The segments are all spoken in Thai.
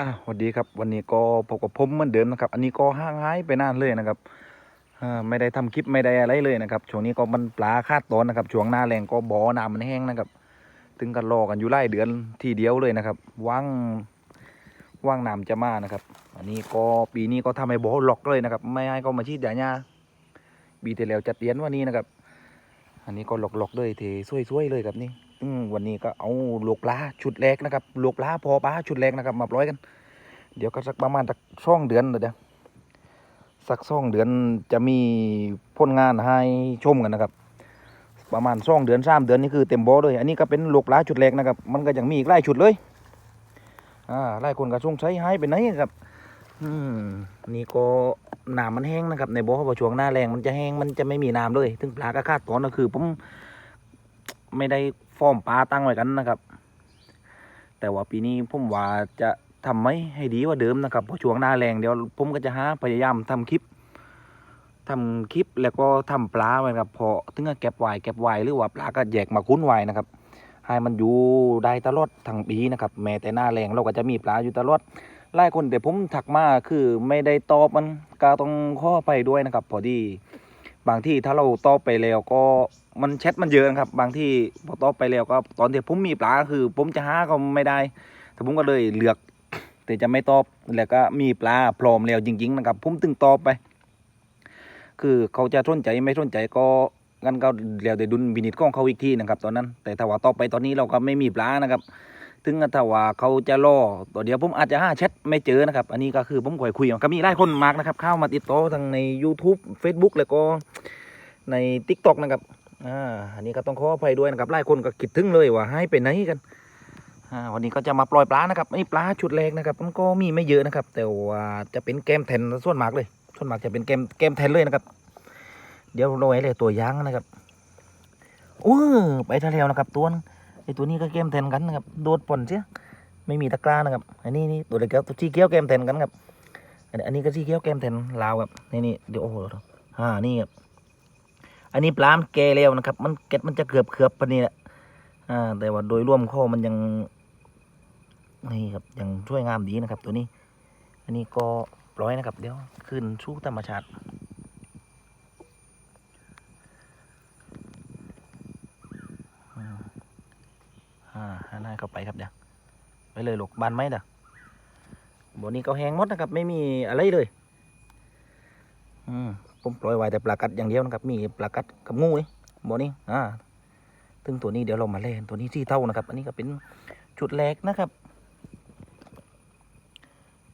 อ่าสวัสดีครับวันนี้ก็พบกับผมเหมือนเดิมนะครับ อันนี้ก็ห่างหายไปนานเลยนะครับอไม่ได้ทำคลิปไม่ได้อะไรเลยนะครับช่วงนี้ก็มันปลาคาดตอนนะครับช่วงหน้าแรงก็บ่อน้ำมันแห้งนะครับถึงกันรอกันอยู่ไล่เดือนทีเดียวเลยนะครับว่างว่างน้ำจะมานะครับ อันนี้ก็ปีนี้ก็ทำให้บ่อล็อกเลยนะครับ ไม่ให้ก็มาชีดยาหญ้าปีที่แล้วจะเตียนวันนี้นะครับ อันนี้ก็หลอกๆเลยเทสวยๆเลยครับนี่ อืมวันนี้ก็เอาลูกปลาชุดแรกนะครับลูกปลาพอปลาชุดแรกนะครับมาปล่อยกัน เดี๋ยวก็สักประมาณสักช่องเดือนเดี๋ยวสักช่องเดือนจะมีผลงานให้ชมกันนะครับ ประมาณช่องเดือนสามเดือนนี่คือเต็มโบอเลย อันนี้ก็เป็นลูกปลาชุดแรกนะครับ มันก็ยังมีอีกหลายชุดเลยอ่าหลายคนก็สงสัยหายไปไหนครับ อืมนี่ก็น้ำมันแห้งนะครับ ในบ่อพอช่วงหน้าแรงมันจะแห้งมันจะไม่มีน้ำเลยถึงปลาก็คาดตอนก็คือผม ไม่ได้ฟอร์มปลาตั้งไว้กันนะครับ แต่ว่าปีนี้ผมว่าจะทำไหมให้ดีกว่าเดิมนะครับเพราะช่วงหน้าแรงเดี๋ยวผมก็จะหาพยายามทำคลิปทำคลิปแล้วก็ทำปลาไว้ครับพอถึงจะเก็บไว้เก็บไว้หรือว่าปลาก็แยกมาคุ้นไว้นะครับให้มันอยู่ได้ตลอดทั้งปีนะครับ แม้แต่หน้าแรงเราก็จะมีปลาอยู่ตลอดหลายคนแต่ผมถักมาคือไม่ได้ตอบมันก็ต้องข้อไปด้วยนะครับ พอดี บางที่ถ้าเราตอบไปแล้วก็มันแชทมันเยอะนะครับ บางที่พอตอบไปแล้วก็ตอนที่ผมมีปลาคือ ผมจะหาก็ไม่ได้แต่ผมก็เลยเลือกแต่จะไม่ตอบแล้วก็มีปลาพร้อมแล้วจริง ๆ นะครับ ผมถึงตอบไป คือเขาจะสนใจไม่สนใจก็งั้นก็แล้วแต่ดุลพินิจของเขาอีกทีนะครับ ตอนนั้น แต่ถ้าว่าต่อไปตอนนี้เราก็ไม่มีปลานะครับ ถึงถ้าว่าเขาจะรอตัวเดียวผมอาจจะหาแชทไม่เจอนะครับ อันนี้ก็คือผมคุยคุยก็มีหลายคนมากนะครับ เข้ามาติดต่อทางใน YouTube Facebook แล้วก็ใน TikTok นะครับอ่าอันนี้ก็ต้องขออภัยด้วยนะครับหลายคนก็คิดถึงเลยว่าให้ไปไหนกันอ่าวันนี้ก็จะมาปล่อยปลานะครับนี่ปลาชุดแรกนะครับมันก็มีไม่เยอะนะครับ แต่ว่าจะเป็นแกมแทนส่วนมากเลย ส่วนมากจะเป็นแกมแกมแทนเลยนะครับ เดี๋ยวเราไว้เลยตัวย่างนะครับโอ้ไปทะเลนะครับตัวนึง ไอตัวนี้ก็แกมแทนกันนะครับ โดดป่อนเสียไม่มีตะกร้านะครับ อันนี้นี่ตัวเล็กครับตัวที่เกี้ยวแกมแทนกันครับ อันนี้ก็ที่เกี้ยวแกมแทนลาวครับ นี่นี่เดี๋ยวโอ้โหอ่า นี่ครับ อันนี้ปลามแก่แล้วนะครับ มันเก็ดมันจะเกือบเกือบปนี้แหละ อ่า แต่ว่าโดยรวมข้อมันยัง นี่ครับ ยังช่วยงามดีนะครับ ตัวนี้ อันนี้ก็ปล่อยนะครับ เดี๋ยวขึ้นสู่ธรรมชาติ อืมอ่า หันหน้าเข้าไปครับเดี๋ยวไปเลยลูกบานไหมเด้อบ่อนี้ก็แห้งหมดนะครับ ไม่มีอะไรเลยอืมผมปล่อยไว้แต่ปลากัดอย่างเดียวนะครับ มีปลากัดกับงูเองบ่อนี้อ่าถึงตัวนี้เดี๋ยวเรามาเล่นตัวนี้ที่เท่านะครับ อันนี้ก็เป็นชุดแรกนะครับ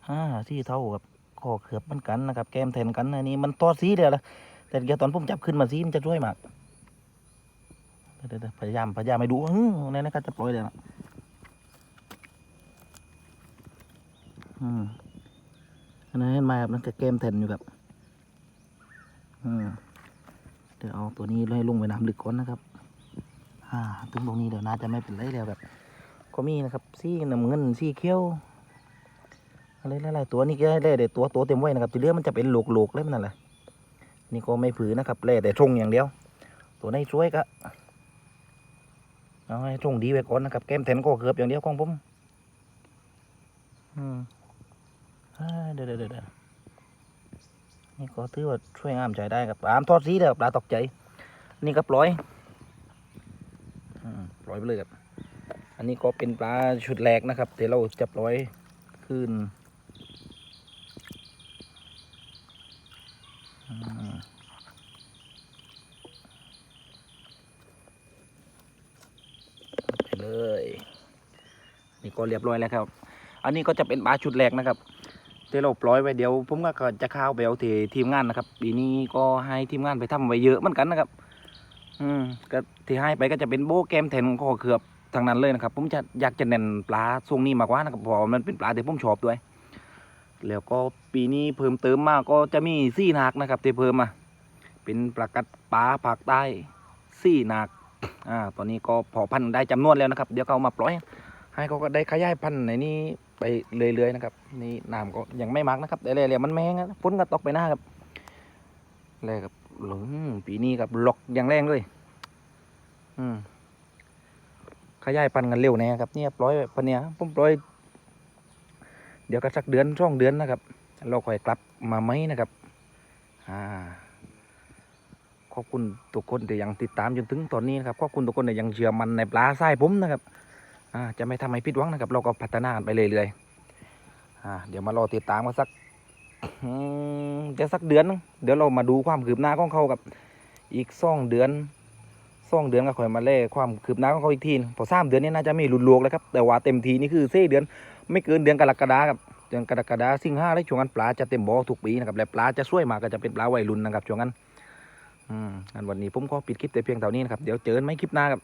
อ่าที่เท่ากับคอเขือบมือนกันนะครับ แก้มแทนกันอันนี้มันตอดสีเดียวละแต่เดี๋ยวตอนผมจับขึ้นมาสีมันจะช่วยมากพยายามพยายามไม่ดูอื้อในนั้นก็จะปล่อยเลยนะ อืมอันนั้นเห็นไหมครับนั่นก็เกมเทนอยู่ครับอืมเดี๋ยวเอาตัวนี้ให้ลงไปน้ำลึกก่อนนะครับ อ่า ถึงตรงนี้เดี๋ยวน่าจะไม่เป็นไรแล้วครับก็มีนะครับสีน้ำเงินสีเขียวอะไรหลายๆตัวนี่ก็ได้แต่ตัวตัวเต็มไว้นะครับที่เหลือมันจะเป็นโหลกๆเลยมันนั่นแหละนี่ก็ไม่ผือนะครับแล่แต่ทรงอย่างเดียว ตัวในช่วยก็เอาให้ตรงดีไว้ก่อนนะครับแก้มแทนก็เกือบอย่างเดียวของผมอืม เดี๋ยวเดี๋ยวเดี๋ยวนี่ก็ถือว่าช่วยงามใจได้ครับปลามทอดสีเด้อปลาตกใจ นี่ก็ปล่อยปล่อยไปเลยครับ อันนี้ก็เป็นปลาชุดแรกนะครับเดี๋ยวเราจะปล่อยขึ้นไปเลย นี่ก็เรียบร้อยแล้วครับ อันนี้ก็จะเป็นปลาชุดแรกนะครับ ที่เราปล่อยไว้เดี๋ยวผมก็จะเข้าวไปเอาที่ทีมงานนะครับ ปีนี้ก็ให้ทีมงานไปทำไว้เยอะเหมือนกันนะครับ อืมก็ที่ให้ไปก็จะเป็นโบแกมแทนข้อเขือบทางนั้นเลยนะครับ ผมจะอยากจะเน้นปลาทรงนี้มากกว่านะครับเพราะมันเป็นปลาที่ผมชอบด้วย แล้วก็ปีนี้เพิ่มเติมมาก็จะมีซี่นาคนะครับที่เพิ่มมา เป็นปลากัดปลาภาคใต้ซี่นาคอ่าตอนนี้ก็พอพันธุ์ได้จำนวนแล้วนะครับ เดี๋ยวเขาเอามาปล่อย ให้เขาก็ได้ขยายพันธุ์ในนี้ ไปเรื่อยๆนะครับนี่น้ำก็ยังไม่มากนะครับแต่เรื่อยๆมันแมงนะฝนก็ตกไปหน้าครับแรกครับหลงปีนี้ครับหลอกอย่างแรงเลย อืมขยายพันธุ์กันเร็วแน่ครับเนี่ยปล่อยพันเนี่ยผมปล่อย เดี๋ยวก็สักเดือนช่องเดือนนะครับ เราค่อยกลับมาไหมนะครับ อ่าขอบคุณทุกคนที่ยังติดตามจนถึงตอนนี้นะครับขอบคุณทุกคนที่ยังเชื่อมันในปลาทรายผมนะครับ จะไม่ทำให้ผิดหวังนะครับ เราก็พัฒนาไปเรื่อยๆเดี๋ยวมารอติดตามกันสักอืมเดี๋ยวสักเดือนนึงเดี๋ยวเรามาดูความคืบหน้าของเขากับอีกสองเดือนสองเดือนก็ค่อยมาเล่ความคืบหน้าของเขาอีกทีพอสามเดือนนี้น่าจะมีหลุดลวกแล้วครับแต่ว่าเต็มทีนี่คือเส้เดือนไม่เกินเดือนกรกฎาครับเดือนกรกฎาสิงหาและช่วงนั้นปลาจะเต็มบ่อทุกปีนะครับและปลาจะช่วยมากก็จะเป็นปลาวัยรุ่นนะครับช่วงนั้นอืมงั้นวันนี้ผมก็ปิดคลิปแต่เพียงเท่านี้นะครับเดี๋ยวเจอกันไหมคลิปหน้าครับ